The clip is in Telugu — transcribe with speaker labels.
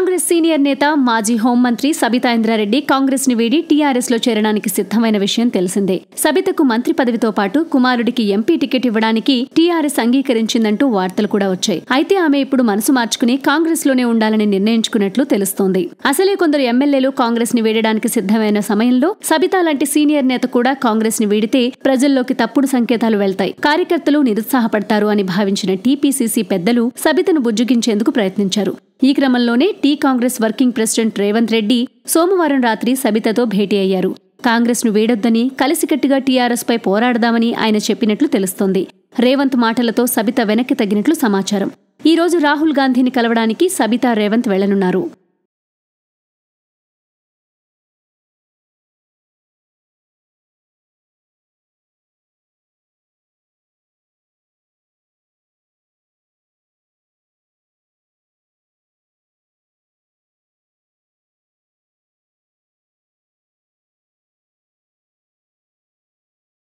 Speaker 1: కాంగ్రెస్ సీనియర్ నేత మాజీ హోంమంత్రి సబితా ఇంద్రారెడ్డి కాంగ్రెస్ని వీడి టీఆర్ఎస్లో చేరడానికి సిద్ధమైన విషయం తెలిసిందే. సబితకు మంత్రి పదవితో పాటు కుమారుడికి ఎంపీ టికెట్ ఇవ్వడానికి టీఆర్ఎస్ అంగీకరించిందంటూ వార్తలు కూడా వచ్చాయి. అయితే ఆమె ఇప్పుడు మనసు మార్చుకుని కాంగ్రెస్లోనే ఉండాలని నిర్ణయించుకున్నట్లు తెలుస్తోంది. అసలే కొందరు ఎమ్మెల్యేలు కాంగ్రెస్ని వీడడానికి సిద్ధమైన సమయంలో సబితా లాంటి సీనియర్ నేత కూడా కాంగ్రెస్ని వీడితే ప్రజల్లోకి తప్పుడు సంకేతాలు వెళ్తాయి. కార్యకర్తలు నిరుత్సాహపడతారు అని భావించిన టీపీసీసీ పెద్దలు సబితను బుజ్జగించేందుకు ప్రయత్నించారు. ఈ క్రమంలోనే T Congress working president Revanth Reddy సోమవారం రాత్రి సబితతో భేటీ అయ్యారు. కాంగ్రెస్ను వీడొద్దని కలిసికట్టుగా టీఆర్ఎస్ పై పోరాడదామని ఆయన చెప్పినట్లు తెలుస్తోంది. రేవంత్ మాటలతో సబిత వెనక్కి తగ్గినట్లు సమాచారం. ఈ రోజు రాహుల్ గాంధీని కలవడానికి సబితా రేవంత్ వెళ్ళనున్నారు.